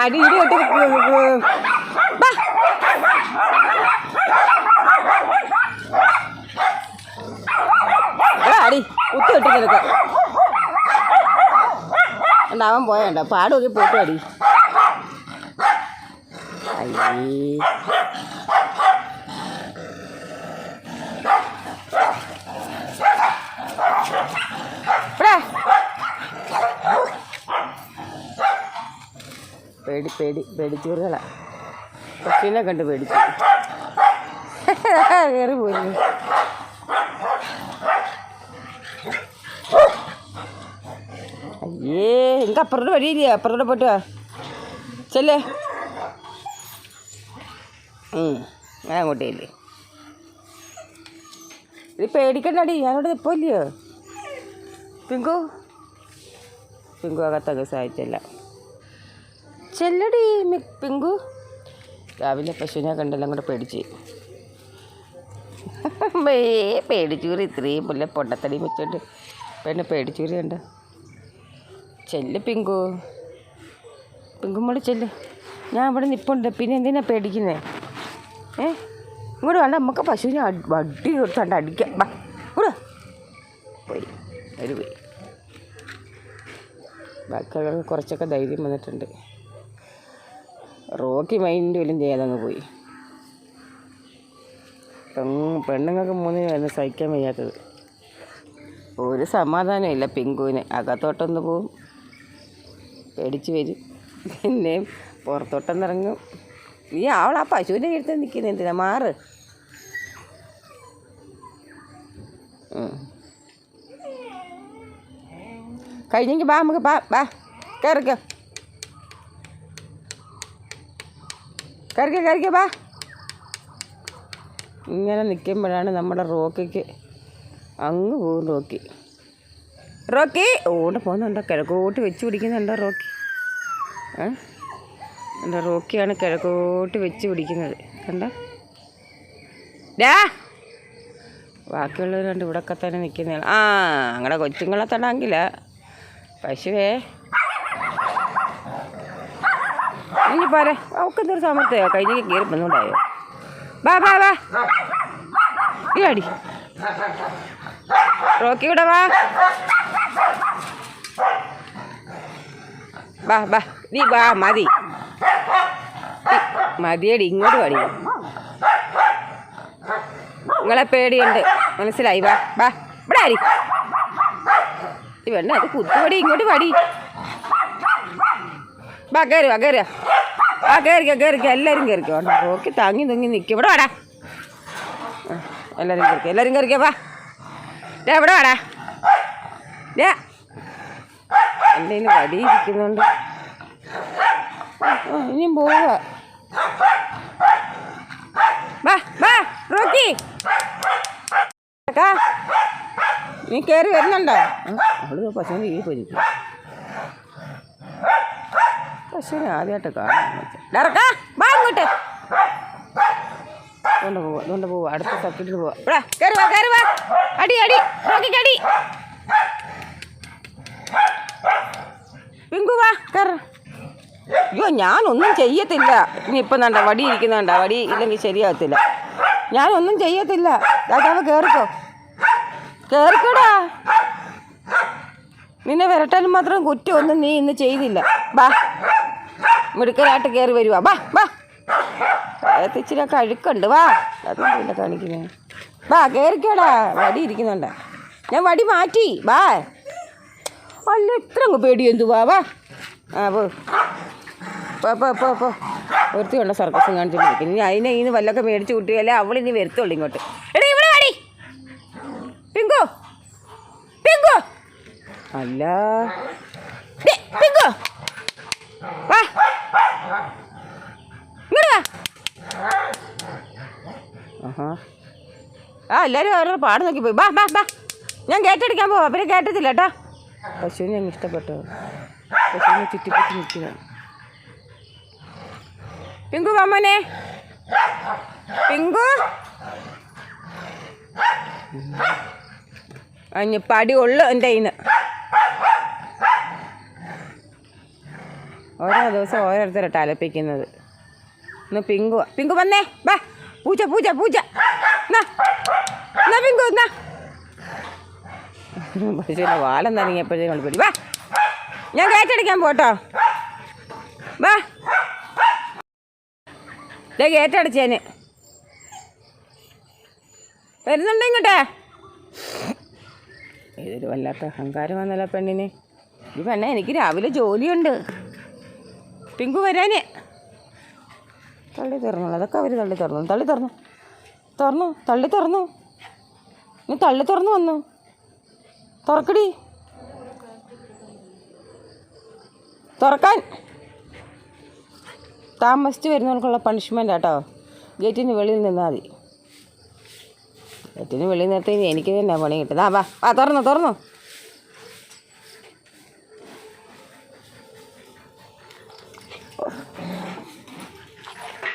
അടി ഇടി. എടാ, അടി കുത്തി ഒട്ടി കിടക്ക അവൻ പോയണ്ട. പാടൊക്കെ പോയിട്ട് അടി. അയ്യേ. പേടി പേടി പേടിച്ചൂറുകളാണ് പശുവിനെ കണ്ട് പേടിച്ചു. കയറി പോയി. അയ്യേ എനിക്ക് അപ്പുറത്തെ വഴിയില്ല അപ്പുറത്തോട്ട് പോയിട്ട് ചെല്ലേ. ഞാൻ അങ്ങോട്ടേ ഇല്ലേ ഇത് പേടിക്കണ്ടടി ഞാനോട് ഇപ്പോൾ ഇല്ലയോ? പിങ്കു? പിങ്കു അകത്തൊക്കെ സഹായിച്ചല്ല. ചെല്ലടി പിങ്കു. രാവിലെ പശുവിനെ കണ്ടെല്ലാം കൂടെ പേടിച്ച്. ഏ പേടിച്ചൂറി ഇത്രയും പുല്ല പൊണ്ടത്തടിയും വെച്ചോണ്ട്. പിന്നെ പേടിച്ചൂറി ഉണ്ട് ചെല്ല് പിങ്കു. പിങ്കുമ്പോൾ ചെല്ല്. ഞാൻ ഇവിടെ നിപ്പുണ്ട്. പിന്നെ എന്തിനാ പേടിക്കുന്നേ? ഏ? ഇങ്ങോട്ട് വേണ്ട നമുക്ക് പശുവിനെ അടി- കൊടുത്താണ്ട് അടിക്കാം. ബാ ഇങ്ങോട്ട്. പോയി ഒരു പോയി. ബാക്കിയുള്ളവർക്ക് കുറച്ചൊക്കെ ധൈര്യം വന്നിട്ടുണ്ട്. റോക്കി മൈൻഡ് വല്ലതും ചെയ്യാതങ്ങ് പോയി. പെണ്ണു പെണ്ണുങ്ങൾക്ക് മൂന്നിനായിരുന്നു സഹിക്കാൻ വയ്യാത്തത്. ഒരു സമാധാനമില്ല പിങ്കുവിന്. അകത്തോട്ടൊന്ന് പോവും. പേടിച്ച് വരും. പിന്നെയും പുറത്തോട്ടൊന്നിറങ്ങും നീ അവൾ ആ പശുവിന്റെ കീഴത്ത് നിൽക്കുന്ന എന്തിനാ? മാറ്. കഴിഞ്ഞെങ്കിൽ ബാ നമുക്ക് ബാ ബാ. കയറിക്കോ കയറിക്കോ കറിക്ക് ബാ ഇങ്ങനെ നിൽക്കുമ്പോഴാണ് നമ്മുടെ റോക്കിക്ക് അങ്ങ് പോകും റോക്കി. റോക്കി ഓട് പോകുന്നുണ്ടോ? കിഴക്കോട്ട് വെച്ച് പിടിക്കുന്നുണ്ടോ റോക്കി? ഏ? എന്റെ റോക്കിയാണ് കിഴക്കോട്ട് വെച്ച് പിടിക്കുന്നത്. കണ്ട? ഡാ! ബാക്കിയുള്ളവരുണ്ട് ഇവിടെയൊക്കെ തന്നെ നിൽക്കുന്ന ആ അങ്ങനെ കൊച്ചുങ്ങളെ തടാങ്കില്ല പശുവേ ഇനി പോരെ അവൾക്ക് എന്തൊരു സമയത്തയോ കഴിഞ്ഞ കയറി വന്നുണ്ടായോ? ബാ ബാ ബാ ഈ അടി. റോക്കി കൂടെ വാ. ബാ ബാ നീ ബാ മതി. മതിയടി ഇങ്ങോട്ട് പാടി നിങ്ങളെ പേടിയുണ്ട്. മനസ്സിലായി? വാ ബാ ഇവിടെ ഈ വേണ്ട അത് കുത്തുപടി ഇങ്ങോട്ട് പടി ബാ കയറി വാ കയറി വാ. ആ കയറിക്കോ കയറിക്കോ എല്ലാവരും കയറിക്കോ വേണ്ട റോക്കി താങ്ങി തങ്ങി നിൽക്കും ഇവിടെ വാടാ. എല്ലാവരും കയറിക്കോ എല്ലാവരും കയറിക്കോ വാ. ഡേ ഇവിടെ വാടാ. ഡേ എന്തെങ്കിലും വടി ഇരിക്കുന്നുണ്ട് ഇനിയും പോവുക വാ വാ നീ കയറി വരുന്നുണ്ടോ? അവൾ പശുവിന്റെ കീഴിൽ പോയിരിക്കും പശുവിനെ ആദ്യമായിട്ട് കാണാൻ വാ ഇങ്ങോട്ട്. അതുകൊണ്ട് പോവാ അതുകൊണ്ട് പോവാ. അടുത്ത തട്ടിട്ട് പോവാ. ഇവിടെ കയറി വാ കയറി വാ. അടി അടി. റോക്കിക്ക് അടി പിങ്കു വാ കയറ അയ്യോ ഞാനൊന്നും ചെയ്യത്തില്ല. ഇനി ഇപ്പം വേണ്ട വടി ഇരിക്കുന്നുണ്ട വടി ഇല്ലെങ്കിൽ ശരിയാകത്തില്ല ഞാനൊന്നും ചെയ്യത്തില്ല. രാജാവ് കയറിക്കോ കയറിക്കോടാ നിന്നെ വിരട്ടാനും മാത്രം കുറ്റമൊന്നും നീ ഇന്ന് ചെയ്തില്ല. ബാ. മിടുക്കനായിട്ട് കയറി വരുവാ. വാ അകത്ത് ഇച്ചിരി കഴുക്കുണ്ട്. വാ. അതൊന്നും ഇല്ല കാണിക്കുന്നത് വാ കയറിക്കോടാ വടി ഇരിക്കുന്നുണ്ട്. ഞാൻ വടി മാറ്റി. വാ അല്ല ഇത്ര അങ്ങ് പേടി എന്തുവാ? വാ. ആ പോ. പോ പോ പോ കൊണ്ട് സർക്കസും കാണിച്ചിട്ട് ഇനി അതിനെ ഇന്ന് വല്ലൊക്കെ മേടിച്ച് കൂട്ടിയല്ലേ ഇനി വരുത്തുള്ളൂ ഇങ്ങോട്ട്. എടാ ഇവിടെ വാടി. പിങ്കു. പിങ്കു. അല്ല. പിങ്കു. വാ. ഇങ്ങോട്ട് ആഹാ. ആ എല്ലാവരും അവരുടെ പാട് നോക്കി പോയി. ബാ ബാ ബാ. ഞാൻ കേട്ടടിക്കാൻ പോവാം. പിന്നെ കേട്ടത്തില്ല കേട്ടോ. പശുവിനെ ഞങ്ങൾ ഇഷ്ടപ്പെട്ടു. പശുവിനെ ചുറ്റിപ്പറ്റി നിൽക്കുക. പിങ്കു മാമനെ പിങ്കു. അഞ്ഞ് പടി ഉള്ളു എന്റെ കയ്യിൽ നിന്ന് ഓരോ ദിവസം ഓരോരുത്തരെ തലപ്പിക്കുന്നത്. ഇന്ന് പിങ്കു പിങ്കു വന്നേ. ബാ പൂച്ച പൂച്ച പൂച്ച എന്നാ പിങ്കു എന്നാ പശുവിന്റെ വാലം തുടങ്ങിയപ്പോഴേ പിടി. വാ. ഞാൻ കയറ്റടിക്കാൻ പോട്ടോ. വാ. ദേ കയറ്റടിച്ചേന് വരുന്നുണ്ടോ ഇങ്ങോട്ടേ? ഇതൊരു വല്ലാത്ത അഹങ്കാരം വന്നല്ലോ പെണ്ണിന്? ഈ പെണ്ണെ എനിക്ക് രാവിലെ ജോലിയുണ്ട്. പിങ്കു വരാന്. തള്ളി തുറന്നുള്ളൂ അതൊക്കെ അവർ തള്ളി തുറന്നു തള്ളി തുറന്നു. തുറന്നു. തള്ളി തുറന്നു. നീ തള്ളി തുറന്നു വന്നു. തുറക്കടി. തുറക്കാൻ. താമസിച്ച് വരുന്നവർക്കുള്ള പണിഷ്മെന്റ് കേട്ടോ ഗേറ്റിന് വെളിയിൽ നിന്നാൽ മതി. ഗേറ്റിന് വെളിയിൽ നിർത്തി എനിക്ക് തന്നെ പണി കിട്ടുന്നത് ആ വാ. വാ തുറന്നു തുറന്നു.